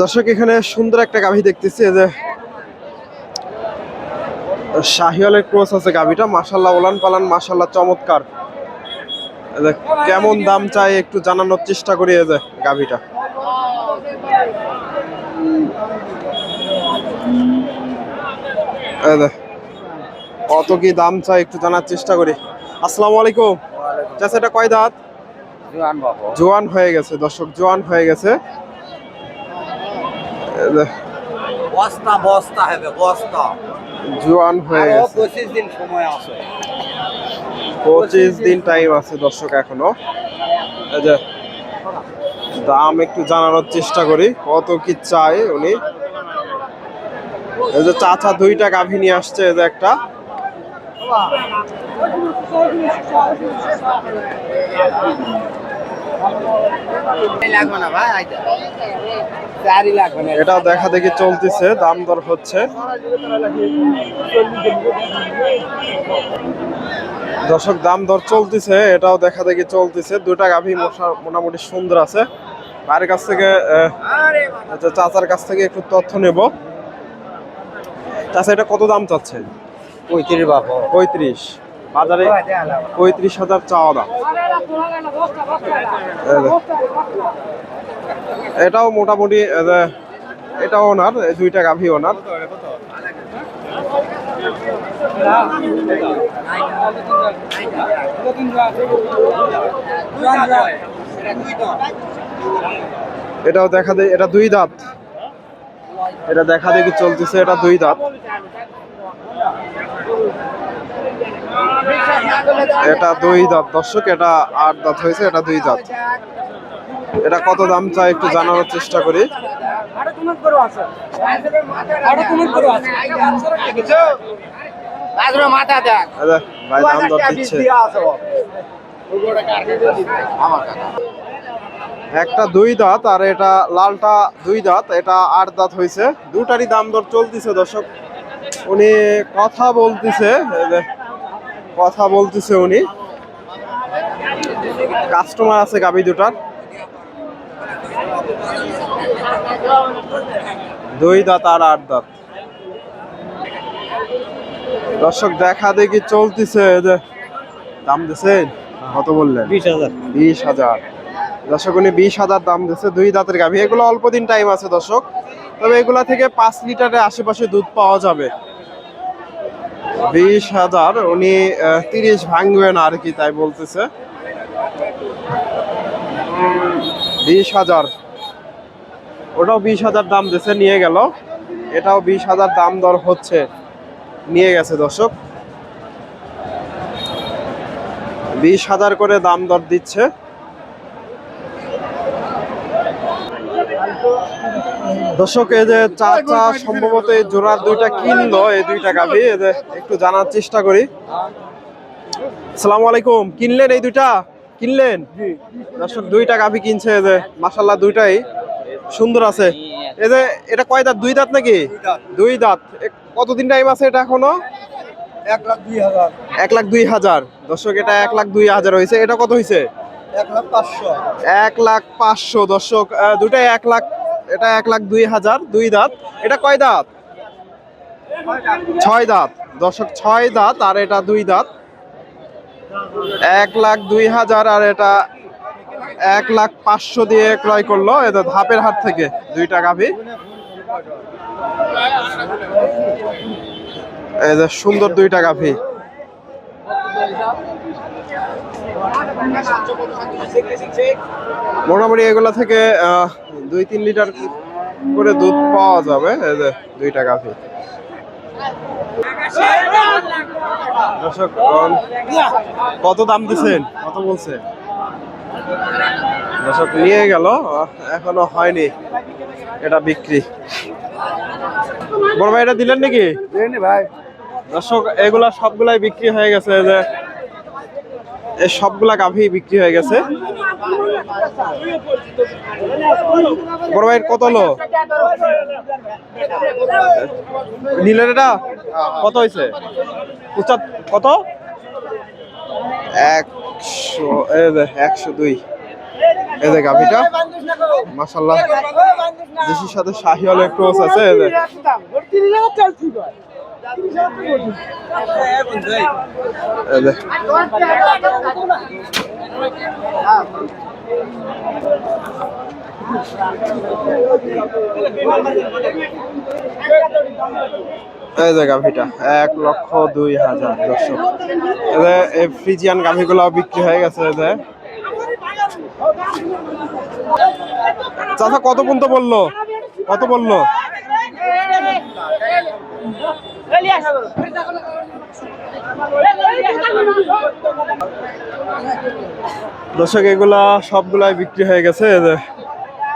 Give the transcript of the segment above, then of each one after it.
দর্শক এখানে সুন্দর একটা গাভী দেখতেছি যে শাহিওয়ালের ক্রস আছে গাভীটা। মাশাল্লাহ ওলান পালান মাশাল্লাহ চমৎকার। কেমন দাম চাই একটু জানানোর চেষ্টা করি এই যে গাভীটা। কত কি দাম চাই একটু জানার চেষ্টা করি। আসসালামু আলাইকুম। চাচা এটা কয় দাঁত? জোয়ান হয়ে গেছে দর্শক জোয়ান হয়ে গেছে। বস্তা বস্তা হবে বস্তা। জোয়ান হয়ে গেছে। পঁচিশ দিন সময় আছে। দিন টাইম আছে দর্শক এখনও। এই যে দাম একটু জানানোর চেষ্টা করি কত কি চাই উনি। এই যে চাচা দুইটা গাভী নিয়ে আসছে এই যে একটা। এটাও দেখা দেখি চলতেছে দাম দর হচ্ছে। দর্শক দাম দর চলতেছে এটাও দেখা দেখি চলতেছে। দুটা গাভী মোটামুটি সুন্দর আছে। বাড়ির কাছ থেকে আচ্ছা, চাচার কাছ থেকে একটু তথ্য নেব। চাচা এটা কত দাম চাচ্ছে পঁয়ত্রিশ বাবু পঁয়ত্রিশ। বাজারে পঁয়ত্রিশ হাজার চাওয়া দাম। এটাও মোটামুটি এটাও ওনার দুইটা গাভী ওনার। এটাও দেখা দেয় এটা দুই দাঁত। এটা দেখা দেখি চলতেছে, এটা দুই দাঁত। এটা দুই দাঁত। দর্শক এটা আট দাঁত হয়েছে এটা দুই দাঁত। এটা কত দাম চাই একটু জানানোর চেষ্টা করি। ভাই দাম দর দিচ্ছে। একটা দুই দাঁত আর এটা লালটা দুই দাঁত এটা আট দাঁত হয়েছে। দুটারই দাম দর চলতেছে দর্শক। উনি কথা বলতেছে কথা বলতেছে উনি। কাস্টমার আছে গাবি দুটার। দুই দাঁত আর আট দাঁত। দর্শক দেখা দেখি চলতেছে যে দাম দিছেন কত বললেন? বিশ হাজার। বিশ হাজার। দর্শক উনি বিশ হাজার দাম দিচ্ছে দুই দাঁতের গাভী। এগুলো অল্প দিন টাইম আছে দর্শক। তবে এগুলা থেকে পাঁচ লিটারের আশেপাশে দুধ পাওয়া যাবে। বিশ হাজার, উনি তিরিশ ভাঙবেন আর কি, তাই বলতেছে। বিশ হাজার। ওটাও বিশ হাজার দাম দিছে, নিয়ে গেল। এটাও বিশ হাজার দাম দর হচ্ছে, নিয়ে গেছে দর্শক। বিশ হাজার করে দাম দর দিচ্ছে। দর্শক এই যে চাচা সম্ভবত এই জোড়ার দুইটা কিনলো এই দুইটা গাভি একটু জানার চেষ্টা করি। সালাম আলাইকুম কিনলেন এই দুইটা? কিনলেন? দর্শক দুইটা গাভি কিনছে এই যে মাসাল্লাহ দুইটাই সুন্দর আছে। এই যে এটা কয় দাঁত দুই দাঁত নাকি? দুই দাঁত। কতদিন টাইম আছে এটা এখনও? এক লাখ দুই হাজার। এক লাখ দুই হাজার। দর্শক এটা এক লাখ দুই হাজার হয়েছে এটা কত হয়েছে এক লাখ পাঁচশো। এক লাখ পাঁচশো। দর্শক দুটাই এক লাখ এটা এক লাখ দুই হাজার, দুই দাঁত। এটা কয় দাঁত? ছয় দাঁত। দর্শক, ছয় দাঁত আর এটা দুই দাঁত। এক লাখ দুই হাজার আর এটা এক লাখ পাঁচশো দিয়ে ক্রয় করল এটা ধাপের হাট থেকে দুইটা গাভি। এই যে সুন্দর দুইটা গাভি। মোটামুটি এগুলা থেকে দুই তিন লিটার করে দুধ পাওয়া যাবে যে দুইটা গাভি দর্শক কত দাম দিছেন? কত বলছে? দর্শক, নিয়ে গেল, এখনও হয়নি এটা বিক্রি। বড় ভাই, এটা দিলেন নাকি? ভাই। দর্শক, এগুলা সবগুলাই বিক্রি হয়ে গেছে যে সবগুলা গাভী বিক্রি হয়ে গেছে। বড় ভাইয়ের কত হলো? নিলেন এটা? কত হয়েছে? কত? একশো একশো দুই। এই যে গাভিটা। মাশাল্লাহ দেশির সাথে শাহিওয়ালের ক্রস আছে এই যে গাভিটা, এক লক্ষ দুই হাজার দর্শক। এই ফ্রিজিয়ান গাভিগুলো বিক্রি হয়ে গেছে যে। চাচা, কত পর্যন্ত বলল? কত বলল? দর্শক, এগুলা সবগুলাই বিক্রি হয়ে গেছে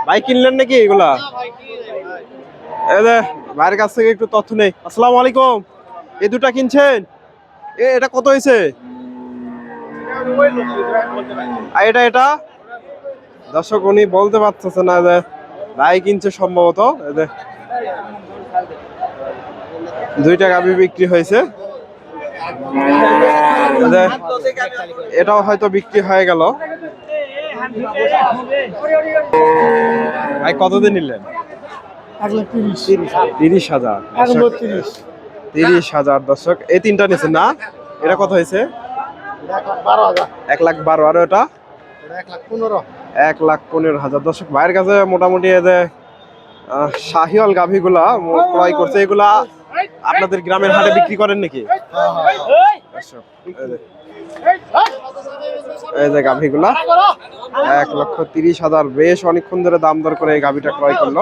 ভাই, কিনলেন নাকি এগুলা? ভাইয়ের কাছ থেকে একটু তথ্য নেই। আসসালামু আলাইকুম। এই দুটা কিনছেন? এ, এটা কত হয়েছে? আর এটা এটা? দর্শক, উনি বলতে পারতেছে না ভাই কিনছে সম্ভবত দুইটা গাভি বিক্রি হয়েছে। এটাও হয়তো বিক্রি হয়ে গেল। ভাই কতদিন নিলেন? তিরিশ হাজার। তিরিশ হাজার দর্শক এই তিনটা নিছেন না? এটা কত হয়েছে? এক লাখ বারো আর ওটা এক লাখ পনেরো হাজার। দর্শক ভাইয়ের কাছে মোটামুটি আহ, শাহিওয়াল গাভিগুলা ক্রয় করছে। এগুলা আপনাদের গ্রামের হাটে বিক্রি করেন নাকি? এই যে- গাভিগুলা, এক লক্ষ তিরিশ হাজার, বেশ অনেকক্ষণ ধরে দাম দর করে এই গাভিটা ক্রয় করল।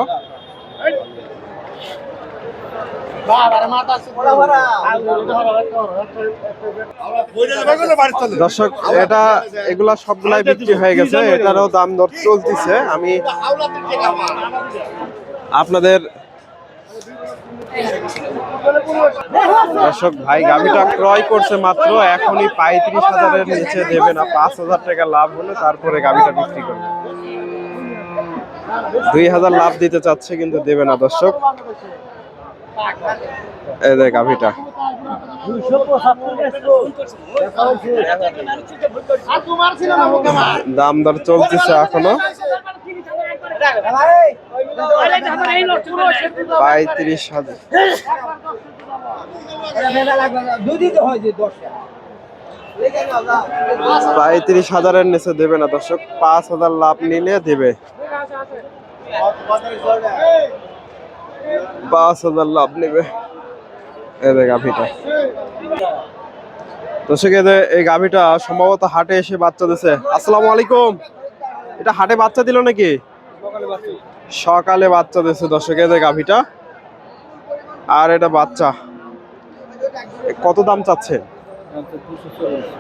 দর্শক, এটা, এগুলা সবগুলাই বিক্রি হয়ে গেছে, এটারও দাম দর চলতেছে। আমি আপনাদের দর্শক ভাই, গাভিটা ক্রয় করছে মাত্র, এখনই পঁয়ত্রিশ হাজারের নিচে দেবে না, পাঁচ হাজার টাকা লাভ হলে তারপরে গাভিটা বিক্রি করবে। দুই হাজার লাভ দিতে চাচ্ছে কিন্তু দেবে না দর্শক। এই যে গাভিটা দাম দর চলতেছে এখনও। পঁয়ত্রিশ হাজার। পঁয়ত্রিশ হাজারের নিচে দেবে না দর্শক। পাঁচ হাজার লাভ নিলে দেবে। পাঁচ হাজার লাভ নেবে। যে গাভিটা। এই যে এই গাভিটা সম্ভবত হাটে এসে বাচ্চা দিছে। আসসালামু আলাইকুম। এটা হাটে বাচ্চা দিল নাকি? সকালে বাচ্চা দিছে দর্শক, এই যে গাভিটা। আর এটা বাচ্চা। কত দাম চাচ্ছে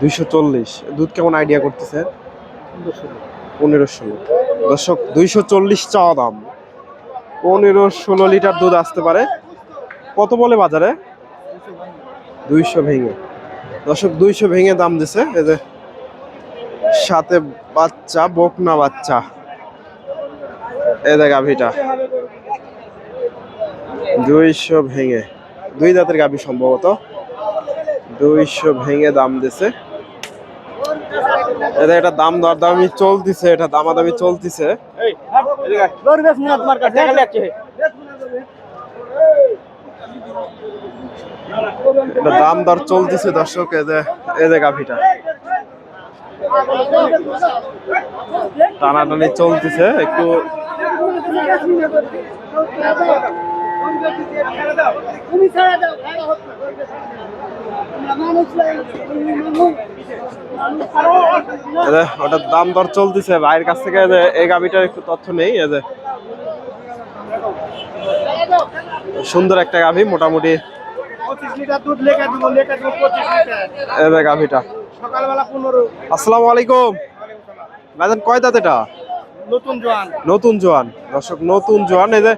দুইশো চল্লিশ। দুধ কেমন আইডিয়া করতেছে পনেরো ষোলো দর্শক, দুইশো চল্লিশ চাওয়া দাম। পনেরো ষোলো লিটার দুধ আসতে পারে। কত বলে বাজারে? দুইশো ভেঙে। দর্শক, দুইশো ভেঙে দাম দিছে। এই যে সাথে বাচ্চা, বকনা বাচ্চা। এই যে গাভিটা। দুইশো ভেঙে। দুই দাঁতের গাভি সম্ভবত। দুইশো ভেঙে দাম দিছে। এটা এটা দাম দরদামি চলতিছে, এটা দামাদামি চলতিছে। এটা দাম দর চলতিছে দর্শক এই যে এই যে গাভিটা। টানাটানি চলতিছে একটু এই যে ওটার দাম দর চলতেছে। ভাইয়ের কাছ থেকে এই যে এই গাভিটার একটু তথ্য নেই এই যে। সুন্দর একটা গাভি মোটামুটি। গাভিটা। আসসালামু আলাইকুম। ভাইজান কয় দাঁত এটা? নতুন জোয়ান। নতুন জোয়ান। দর্শক নতুন জোয়ান। এই যে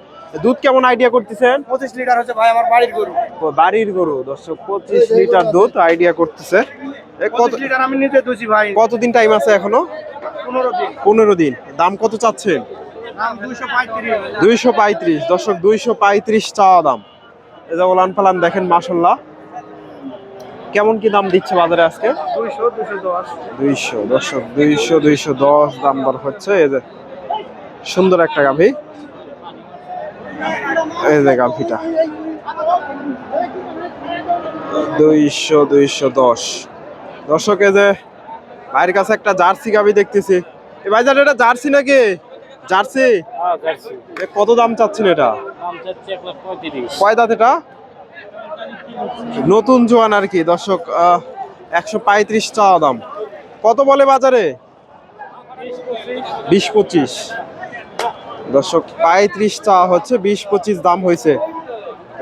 দুধ কেমন আইডিয়া করতেছেন? পঁচিশ লিটার হচ্ছে ভাই আমার বাড়ির গরু। ও, বাড়ির গরু দর্শক পঁচিশ লিটার দুধ আইডিয়া করতেছে। কত লিটার আমি নিজে দুছি ভাই। কতদিন টাইম আছে এখনও? পনেরো দিন। পনেরো দিন। দাম কত চাচ্ছেন? দাম দুইশো পঁয়ত্রিশ। দর্শক দুইশো পঁয়ত্রিশ চাওয়া দাম। যে ওলান পালান দেখেন মাসাল্লাহ কেমন কি দাম দিচ্ছে বাজারে আজকে? দুইশো দর্শক দুইশো দুইশো দশ দাম দর হচ্ছে। এই যে সুন্দর একটা গাভী। এই যে গাভীটা দুইশো দুইশো দশ। দর্শক যে ভাইয়ের কাছে একটা জার্সি গাভী দেখতেছি। এ ভাইজান এটা জার্সি নাকি? জার্সি? কত দাম চাচ্ছেন এটা? কয় দাঁত এটা? নতুন জোয়ান আর কি দর্শক একশো পঁয়ত্রিশ চাওয়া দাম। কত বলে বাজারে? বিশ পঁচিশ। দর্শক পঁয়ত্রিশ চাওয়া হচ্ছে, বিশ পঁচিশ দাম হয়েছে।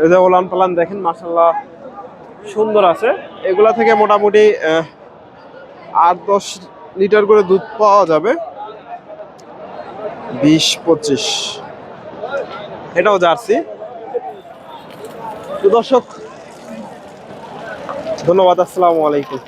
এই যে ওলান পালান দেখেন মাসাল্লাহ সুন্দর আছে। এগুলা থেকে মোটামুটি আট দশ লিটার করে দুধ পাওয়া যাবে। বিশ পঁচিশ। এটাও জার্সি। তো দর্শক, ধন্যবাদ, আসসালামু আলাইকুম।